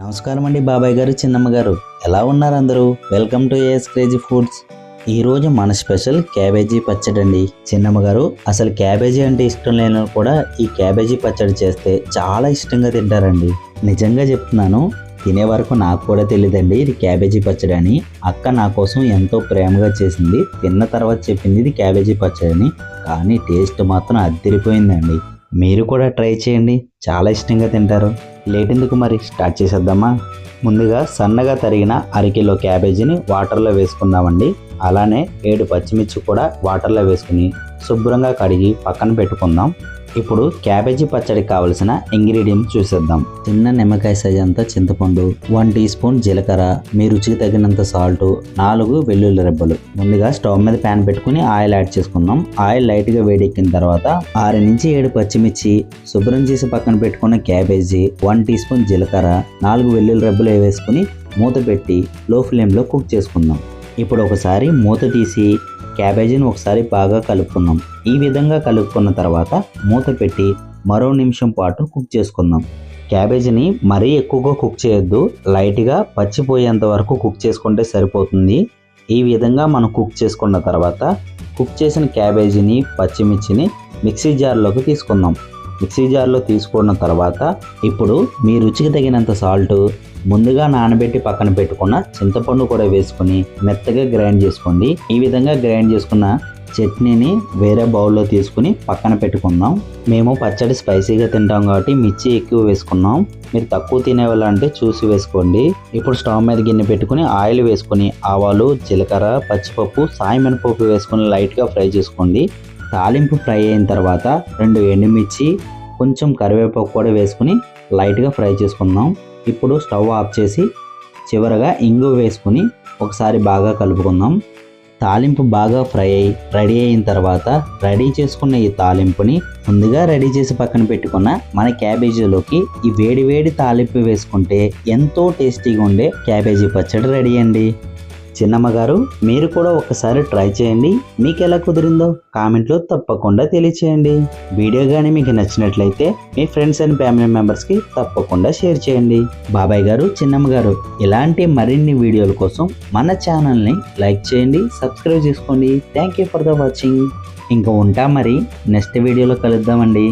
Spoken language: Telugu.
నమస్కారం అండి బాబాయ్ గారు చిన్నమ్మ గారు. ఎలా ఉన్నారు అందరూ? Welcome to AS crazy foods ఈరోజు మన స్పెషల్ క్యాబేజీ పచ్చడి అండి చిన్నమ్మ గారు అసలు క్యాబేజీ అంటే ఇష్టం లేని కూడా ఈ క్యాబేజీ పచ్చడి చేస్తే చాలా ఇష్టంగా తింటారండి. నిజంగా చెప్తున్నాను తినే వరకు నాకు కూడా తెలియదండి ఇది క్యాబేజీ పచ్చడి అని. అక్క నా కోసం ఎంతో ప్రేమగా చేసింది తిన్న తర్వాత చెప్పింది ఇది క్యాబేజీ పచ్చడి అని. కానీ టేస్ట్ మాత్రం అదిరిపోయిందండి. మీరు కూడా ట్రై చేయండి చాలా ఇష్టంగా తింటారు. లేటెందుకు మరి? స్టార్ట్ చేసేద్దామా? ముందుగా సన్నగా తరిగిన అరకిలో క్యాబేజీని వాటర్లో వేసుకుందామండి. అలానే ఏడు పచ్చిమిర్చి కూడా వాటర్లో వేసుకుని శుభ్రంగా కడిగి పక్కన పెట్టుకుందాం. ఇప్పుడు క్యాబేజీ పచ్చడికి కావలసిన ఇంగ్రీడియంట్స్ చూసేద్దాం. చిన్న నిమ్మకాయ సైజ్ అంతా చింతపండు వన్ టీ స్పూన్ జీలకర్ర మీ రుచికి తగినంత సాల్ట్ నాలుగు వెల్లుల్లి రెబ్బలు. ముందుగా స్టవ్ మీద ప్యాన్ పెట్టుకుని ఆయిల్ యాడ్ చేసుకుందాం. ఆయిల్ లైట్గా వేడెక్కిన తర్వాత ఆరు నుంచి ఏడు పచ్చిమిర్చి శుభ్రం చేసి పక్కన పెట్టుకున్న క్యాబేజీ వన్ టీ స్పూన్ జీలకర్ర నాలుగు వెల్లుల్లి రెబ్బలు వేసుకుని మూత పెట్టి లో ఫ్లేమ్లో కుక్ చేసుకుందాం. ఇప్పుడు ఒకసారి మూత తీసి క్యాబేజీని ఒకసారి బాగా కలుపుకుందాం. ఈ విధంగా కలుపుకున్న తర్వాత మూత పెట్టి మరో నిమిషం పాటు కుక్ చేసుకుందాం. క్యాబేజీని మరీ ఎక్కువగా కుక్ చేయొద్దు. లైట్గా పచ్చిపోయేంత వరకు కుక్ చేసుకుంటే సరిపోతుంది. ఈ విధంగా మనం కుక్ చేసుకున్న తర్వాత కుక్ చేసిన క్యాబేజీని పచ్చిమిర్చిని మిక్సీ జార్లోకి తీసుకుందాం. మిక్సీ జార్లో తీసుకున్న తర్వాత ఇప్పుడు మీ రుచికి తగినంత సాల్ట్ ముందుగా నానబెట్టి పక్కన పెట్టుకున్న చింతపండు కూడా వేసుకుని మెత్తగా గ్రైండ్ చేసుకోండి. ఈ విధంగా గ్రైండ్ చేసుకున్న చట్నీని వేరే బౌల్లో తీసుకుని పక్కన పెట్టుకుందాం. మేము పచ్చడి స్పైసీగా తింటాం కాబట్టి మిర్చి ఎక్కువ వేసుకున్నాం. మీరు తక్కువ తినేవాళ్ళంటే అంటే చూసి వేసుకోండి. ఇప్పుడు స్టవ్ మీద గిన్నె పెట్టుకుని ఆయిల్ వేసుకుని ఆవాలు జీలకర్ర పచ్చిపప్పు సాయమినపప్పు వేసుకుని లైట్గా ఫ్రై చేసుకోండి. తాలింపు ఫ్రై అయిన తర్వాత రెండు ఎండుమిర్చి కొంచెం కరివేపాకు కూడా వేసుకుని లైట్గా ఫ్రై చేసుకుందాం. ఇప్పుడు స్టవ్ ఆఫ్ చేసి చివరగా ఇంగు వేసుకుని ఒకసారి బాగా కలుపుకుందాం. తాలింపు బాగా ఫ్రై అయ్యి రెడీ అయిన తర్వాత రెడీ చేసుకున్న ఈ తాలింపుని ముందుగా రెడీ చేసి పక్కన పెట్టుకున్న మన క్యాబేజీలోకి ఈ వేడి వేడి తాలింపు వేసుకుంటే ఎంతో టేస్టీగా ఉండే క్యాబేజీ పచ్చడి రెడీ అండి. చిన్నమ్మగారు మీరు కూడా ఒకసారి ట్రై చేయండి. మీకు ఎలా కుదిరిందో కామెంట్లో తప్పకుండా తెలియచేయండి. వీడియో కానీ మీకు నచ్చినట్లయితే మీ ఫ్రెండ్స్ అండ్ ఫ్యామిలీ మెంబర్స్కి తప్పకుండా షేర్ చేయండి. బాబాయ్ గారు చిన్నమ్మగారు ఇలాంటి మరిన్ని వీడియోల కోసం మన ఛానల్ని లైక్ చేయండి సబ్స్క్రైబ్ చేసుకోండి. Thank you for the watching. ఇంకా ఉంటా మరి నెక్స్ట్ వీడియోలో కలుద్దామండి.